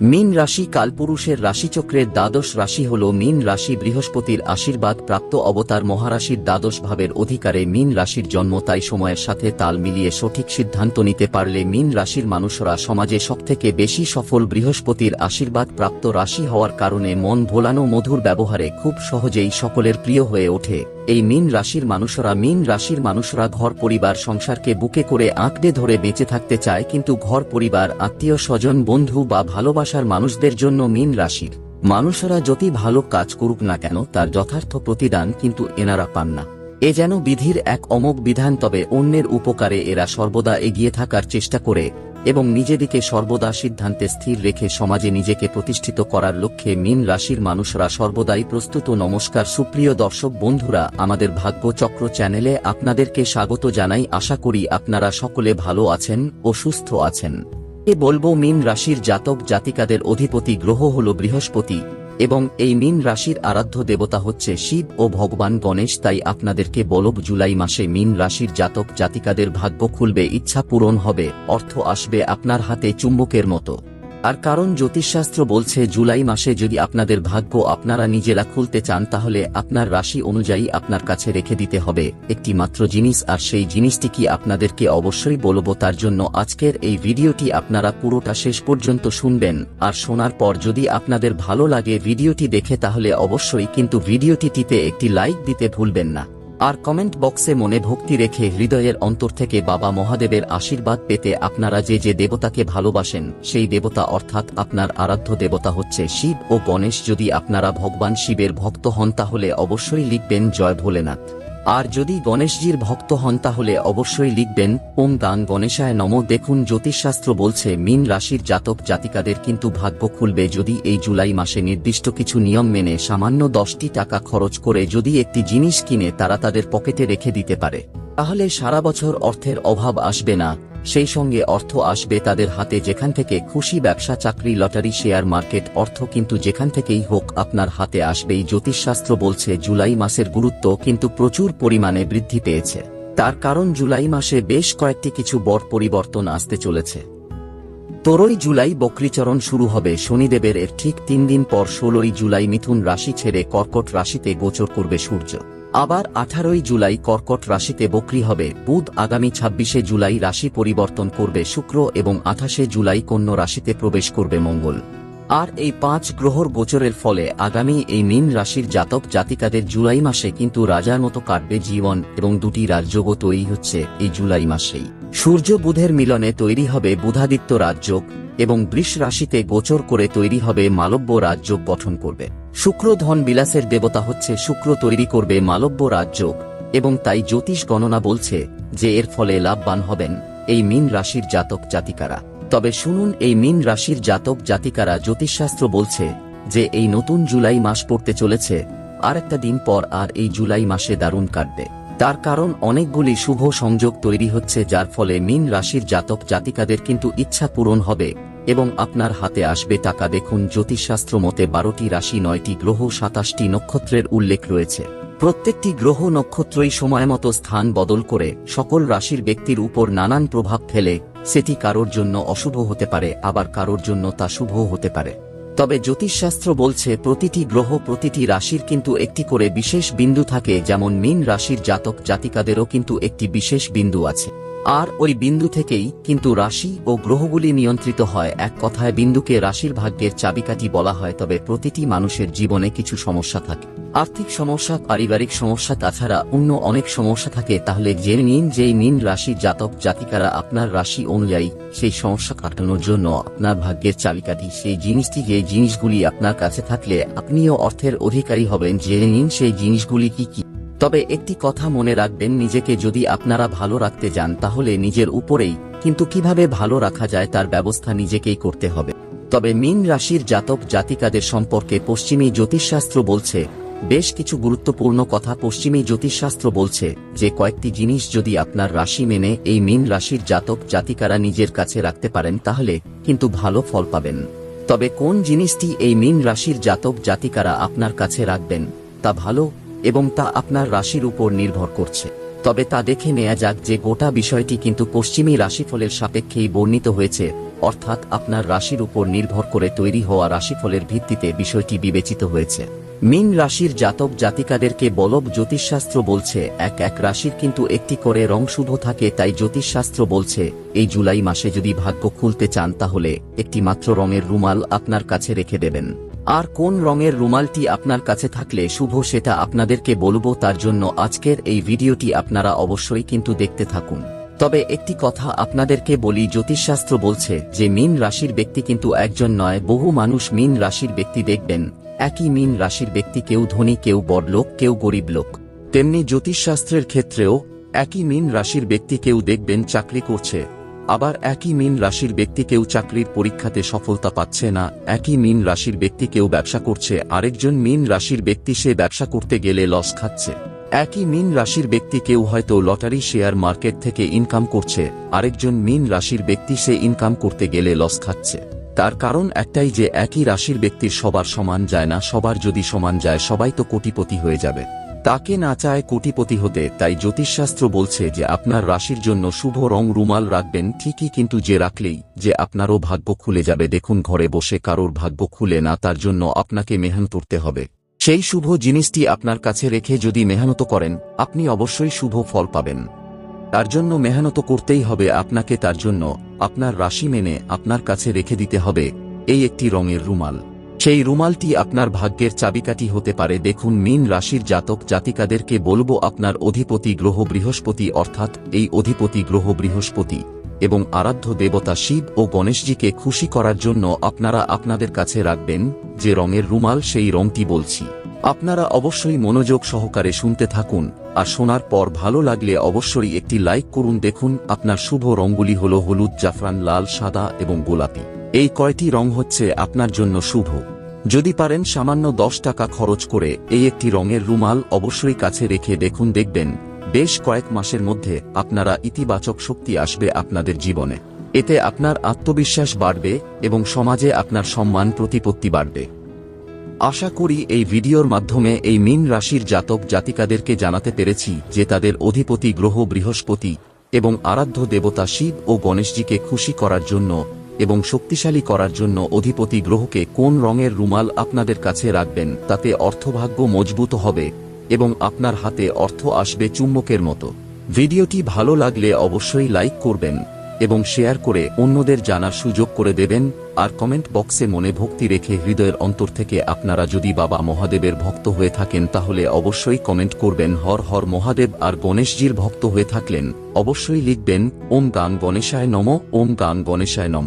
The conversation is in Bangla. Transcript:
মীন রাশি কালপুরুষের রাশিচক্রের দ্বাদশ রাশি হল মীন রাশি বৃহস্পতির আশীর্বাদ প্রাপ্ত অবতার মহারাশির দ্বাদশ ভাবের অধিকারে মীন রাশির জন্ম, তাই সময়ের সাথে তাল মিলিয়ে সঠিক সিদ্ধান্ত নিতে পারলে মীন রাশির মানুষরা সমাজে সবথেকে বেশি সফল বৃহস্পতির আশীর্বাদ প্রাপ্ত রাশি হওয়ার কারণে মন ভোলানো মধুর ব্যবহারে খুব সহজেই সকলের প্রিয় হয়ে ওঠে। এই মীন রাশির মানুষরা মীন রাশির মানুষরা ঘর পরিবার সংসারকে বুকে করে আঁকড়ে ধরে বেঁচে থাকতে চায়, কিন্তু ঘর পরিবার, আত্মীয় স্বজন, বন্ধু বা ভালোবাসার মানুষদের জন্য মীন রাশির মানুষরা যতই ভালো কাজ করুক না কেন, তার যথার্থ প্রতিদান কিন্তু এনারা পান না। এ যেন বিধির এক অমোঘ বিধান, তবে অন্যের উপকারে এরা সর্বদা এগিয়ে থাকার চেষ্টা করে এবং নিজেদিকে সর্বদা সিদ্ধান্তে স্থির রেখে সমাজে নিজেকে প্রতিষ্ঠিত করার লক্ষ্যে মীন রাশির মানুষরা সর্বদাই প্রস্তুত। নমস্কার, সুপ্রিয় দর্শক বন্ধুরা, আমাদের ভাগ্য চক্র চ্যানেলে আপনাদেরকে স্বাগত জানাই। আশা করি আপনারা সকলে ভালো আছেন ও সুস্থ আছেন। এ বলব, মীন রাশির জাতক জাতিকাদের অধিপতি গ্রহ হল বৃহস্পতি। এবং এই মীন রাশির আরাধ্য দেবতা হচ্ছে শিব ও ভগবান গণেশ, তাই আপনাদেরকে বলব জুলাই মাসে মীন রাশির জাতক জাতিকাদের ভাগ্য খুলবে, ইচ্ছা পূরণ হবে, অর্থ আসবে আপনার হাতে চুম্বকের মতো। আর কারণ জ্যোতিষশাস্ত্র বলছে, জুলাই মাসে যদি আপনাদের ভাগ্য আপনারা নিজেরা খুলতে চান, তাহলে আপনার রাশি অনুযায়ী আপনার কাছে রেখে দিতে হবে একটি মাত্র জিনিস, আর সেই জিনিসটি কি আপনাদেরকে অবশ্যই বলব তার জন্য আজকের এই ভিডিওটি আপনারা পুরোটা শেষ পর্যন্ত শুনবেন। আর শোনার পর যদি আপনাদের ভালো লাগে ভিডিওটি দেখে, তাহলে অবশ্যই কিন্তু ভিডিওটিতে একটি লাইক দিতে ভুলবেন না। আর কমেন্ট বক্সে মনে ভক্তি রেখে হৃদয়ের অন্তর থেকে বাবা মহাদেবের আশীর্বাদ পেতে আপনারা যে যে দেবতাকে ভালোবাসেন, সেই দেবতা অর্থাৎ আপনার আরাধ্য দেবতা হচ্ছে শিব ও গণেশ। যদি আপনারা ভগবান শিবের ভক্ত হন তাহলে অবশ্যই লিখবেন জয় ভোলেনাথ। আর যদি গণেশজির ভক্ত হন তাহলে অবশ্যই লিখবেন, ওম দান গণেশায় নম। দেখুন জ্যোতিষশাস্ত্র বলছে, মিন রাশির জাতক জাতিকাদের কিন্তু ভাগ্য খুলবে যদি এই জুলাই মাসে নির্দিষ্ট কিছু নিয়ম মেনে সামান্য দশটি টাকা খরচ করে যদি একটি জিনিস কিনে তারা তাদের পকেটে রেখে দিতে পারে। তাহলে সারা বছর অর্থের অভাব আসবে না। সেই সঙ্গে অর্থ আসবে তাদের হাতে যেখান থেকে খুশি ব্যবসা, চাকরি, লটারি, শেয়ার মার্কেট, অর্থ কিন্তু যেখান থেকেই হোক আপনার হাতে আসবেই। জ্যোতিষশাস্ত্র বলছে, জুলাই মাসের গুরুত্ব কিন্তু প্রচুর পরিমাণে বৃদ্ধি পেয়েছে। তার কারণ জুলাই মাসে বেশ কয়েকটি কিছু বড় পরিবর্তন আসতে চলেছে। তেরোই জুলাই বক্রিচরণ শুরু হবে শনিদেবের, এর ঠিক তিন দিন পর ষোলোই জুলাই মিথুন রাশি ছেড়ে কর্কট রাশিতে গোচর করবে সূর্য। আবার আঠারোই জুলাই কর্কট রাশিতে বক্রি হবে। বুধ আগামী ছাব্বিশে জুলাই রাশি পরিবর্তন করবে শুক্র এবং আঠাশে জুলাই কন্য রাশিতে প্রবেশ করবে মঙ্গল। আর এই পাঁচ গ্রহর গোচরের ফলে আগামী এই মীন রাশির জাতক জাতিকাদের জুলাই মাসে কিন্তু রাজার মতো কাটবে জীবন এবং দুটি রাজযোগ তৈরি হচ্ছে এই জুলাই মাসেই। সূর্য বুধের মিলনে তৈরি হবে বুধাদিত্য রাজযোগ এবং বৃষ রাশিতে গোচর করে তৈরি হবে মালব্য রাজযোগ গঠন করবে। শুক্র ধন বিলাসের দেবতা হচ্ছে শুক্র তৈরি করবে মালব্য রাজযোগ এবং তাই জ্যোতিষ গণনা বলছে যে এর ফলে লাভবান হবেন এই মীন রাশির জাতক জাতিকারা। তবে শুনুন, এই মীন রাশির জাতক জাতিকারা জ্যোতিষশাস্ত্র বলছে যে এই নতুন জুলাই মাস পড়তে চলেছে আর একটা দিন পর আর এই জুলাই মাসে দারুণ কাটবে। তার কারণ অনেকগুলি শুভ সংযোগ তৈরি হচ্ছে যার ফলে মীন রাশির জাতক জাতিকাদের কিন্তু ইচ্ছা পূরণ হবে, এবং আপনার হাতে আসবে টাকা। দেখুন, জ্যোতিষশাস্ত্র মতে বারোটি রাশি, নয়টি গ্রহ, সাতাশটি নক্ষত্রের উল্লেখ রয়েছে। প্রত্যেকটি গ্রহ নক্ষত্রই সময়মতো স্থান বদল করে, সকল রাশির ব্যক্তির উপর নানান প্রভাব ফেলে, সেটি কারোর জন্য অশুভ হতে পারে, আবার কারোর জন্য তা শুভ হতে পারে। তবে জ্যোতিষশাস্ত্র বলছে প্রতিটি গ্রহ প্রতিটি রাশির কিন্তু একটি করে বিশেষ বিন্দু থাকে, যেমন মীন রাশির জাতক জাতিকাদেরও কিন্তু একটি বিশেষ বিন্দু আছে। আর ওই বিন্দু থেকেই কিন্তু রাশি ও গ্রহগুলি নিয়ন্ত্রিত হয়। এক কথায় বিন্দুকে রাশির ভাগ্যের চাবিকাঠি বলা হয়, তবে প্রতিটি মানুষের জীবনে কিছু সমস্যা থাকে। আর্থিক সমস্যা, পারিবারিক সমস্যা, তাছাড়া অন্য অনেক সমস্যা থাকে। তাহলে জেনে নিন যেই নিন রাশি জাতক জাতিকারা আপনার রাশি অনুযায়ী সেই সমস্যা কাটানোর জন্য আপনার ভাগ্যের চাবিকাঠি। সেই জিনিসটি, যে জিনিসগুলি আপনার কাছে থাকলে আপনিও অর্থের অধিকারী হবেন। জেনে নিন সেই জিনিসগুলি কি কি? তবে একটি কথা মনে রাখবেন, নিজেকে যদি আপনারা ভালো রাখতে যান তাহলে নিজের উপরেই, কিন্তু কীভাবে ভালো রাখা যায় তার ব্যবস্থা নিজেকেই করতে হবে। তবে মীন রাশির জাতক জাতিকাদের সম্পর্কে পশ্চিমী জ্যোতিষশাস্ত্র বলছে, বেশ কিছু গুরুত্বপূর্ণ কথা পশ্চিমী জ্যোতিষশাস্ত্র বলছে, যে কয়েকটি জিনিস যদি আপনার রাশি মেনে এই মীন রাশির জাতক জাতিকারা নিজের কাছে রাখতে পারেন তাহলে কিন্তু ভালো ফল পাবেন। তবে কোন জিনিসটি এই মীন রাশির জাতক জাতিকারা আপনার কাছে রাখবেন, তা ভালো এবং তা আপনার রাশির উপর নির্ভর করছে। তবে তা দেখে নেওয়া যাক যে গোটা বিষয়টি কিন্তু পশ্চিমী রাশিফলের সাপেক্ষেই বর্ণিত হয়েছে, অর্থাৎ আপনার রাশির উপর নির্ভর করে তৈরি হওয়া রাশিফলের ভিত্তিতে বিষয়টি বিবেচিত হয়েছে। মিন রাশির জাতক জাতিকাদেরকে বলব জ্যোতিষশাস্ত্র বলছে, এক এক রাশির কিন্তু একটি করে রং শুভ থাকে তাই জ্যোতিষশাস্ত্র বলছে, এই জুলাই মাসে যদি ভাগ্য খুলতে চান তাহলে একটি মাত্র রঙের রুমাল আপনার কাছে রেখে দেবেন। আর কোন রঙের রুমালটি আপনার কাছে থাকলে শুভ সেটা আপনাদেরকে বলব তার জন্য আজকের এই ভিডিওটি আপনারা অবশ্যই কিন্তু দেখতে থাকুন। তবে একটি কথা আপনাদেরকে বলি, জ্যোতিষশাস্ত্র বলছে যে মিন রাশির ব্যক্তি কিন্তু একজন নয়, বহু মানুষ মিন রাশির ব্যক্তি দেখবেন। একই মিন রাশির ব্যক্তি কেউ ধনী, কেউ বড়লোক কেউ গরিব লোক। তেমনি জ্যোতিষশাস্ত্রের ক্ষেত্রেও একই মিন রাশির ব্যক্তি কেউ দেখবেন, চাকরি করছে। আবার একই মিন রাশির ব্যক্তি কেউ চাকরির পরীক্ষাতে সফলতা পাচ্ছে না, একই মিন রাশির ব্যক্তি কেউ ব্যবসা করছে, আরেকজন মিন রাশির ব্যক্তি সে ব্যবসা করতে গেলে লস খাচ্ছে। একই মিন রাশির ব্যক্তি কেউ হয়তো লটারি শেয়ার মার্কেট থেকে ইনকাম করছে, আরেকজন মিন রাশির ব্যক্তি সে ইনকাম করতে গেলে লস খাচ্ছে। তার কারণ একটাই যে একই রাশির ব্যক্তির সবার সমান যায় না, সবার যদি সমান যায় সবাই তো কোটিপতি হয়ে যাবে। তাকে না চায় কোটিপতি হতে, তাই জ্যোতিষশাস্ত্র বলছে যে আপনার রাশির জন্য শুভ রং রুমাল রাখবেন ঠিকই কিন্তু যে রাখলেই, যে আপনারও ভাগ্য খুলে যাবে। দেখুন ঘরে বসে কারোর ভাগ্য খুলে না, তার জন্য আপনাকে মেহনত করতে হবে। সেই শুভ জিনিসটি আপনার কাছে রেখে যদি মেহনত করেন, আপনি অবশ্যই শুভ ফল পাবেন। তার জন্য মেহনত করতেই হবে, আপনাকে তার জন্য আপনার রাশি মেনে আপনার কাছে রেখে দিতে হবে, এই একটি রঙের রুমাল। সেই রুমালটি আপনার ভাগ্যের চাবিকাঠি হতে পারে। দেখুন, মিন রাশির জাতক জাতিকাদেরকে বলব, আপনার অধিপতি গ্রহ বৃহস্পতি, অর্থাৎ এই অধিপতি গ্রহ বৃহস্পতি এবং আরাধ্য দেবতা শিব ও গণেশজিকে খুশি করার জন্য আপনারা আপনাদের কাছে রাখবেন যে রঙের রুমাল, সেই রংটি বলছি। আপনারা অবশ্যই মনোযোগ সহকারে শুনতে থাকুন আর শোনার পর ভালো লাগলে অবশ্যই একটি লাইক করুন। দেখুন, আপনার শুভ রঙগুলি হল হলুদ, জাফরান, লাল, সাদা এবং গোলাপি। এই কয়টি রং হচ্ছে আপনার জন্য শুভ। যদি পারেন সামান্য দশ টাকা খরচ করে এই একটি রঙের রুমাল অবশ্যই কাছে রেখে দেখুন, দেখবেন, বেশ কয়েক মাসের মধ্যে আপনারা ইতিবাচক শক্তি আসবে আপনাদের জীবনে। এতে আপনার আত্মবিশ্বাস বাড়বে এবং সমাজে আপনার সম্মান প্রতিপত্তি বাড়বে। আশা করি এই ভিডিওর মাধ্যমে এই মিন রাশির জাতক জাতিকাদেরকে জানাতে পেরেছি যে তাদের অধিপতি গ্রহ বৃহস্পতি এবং আরাধ্য দেবতা শিব ও গণেশজিকে খুশি করার জন্য এবং শক্তিশালী করার জন্য অধিপতি গ্রহকে কোন রঙের রুমাল আপনাদের কাছে রাখবেন, তাতে অর্থভাগ্য মজবুত হবে এবং আপনার হাতে অর্থ আসবে চুম্বকের মতো। ভিডিওটি ভালো লাগলে অবশ্যই লাইক করবেন এবং শেয়ার করে অন্যদের জানার সুযোগ করে দেবেন, আর কমেন্ট বক্সে মনে ভক্তি রেখে হৃদয়ের অন্তর থেকে আপনারা যদি বাবা মহাদেবের ভক্ত হয়ে থাকেন, তাহলে অবশ্যই কমেন্ট করবেন, হর হর মহাদেব, আর গণেশজির ভক্ত হয়ে থাকলেন। অবশ্যই লিখবেন, ওম গান গণেশায় নম, ওম গান গণেশায় নম।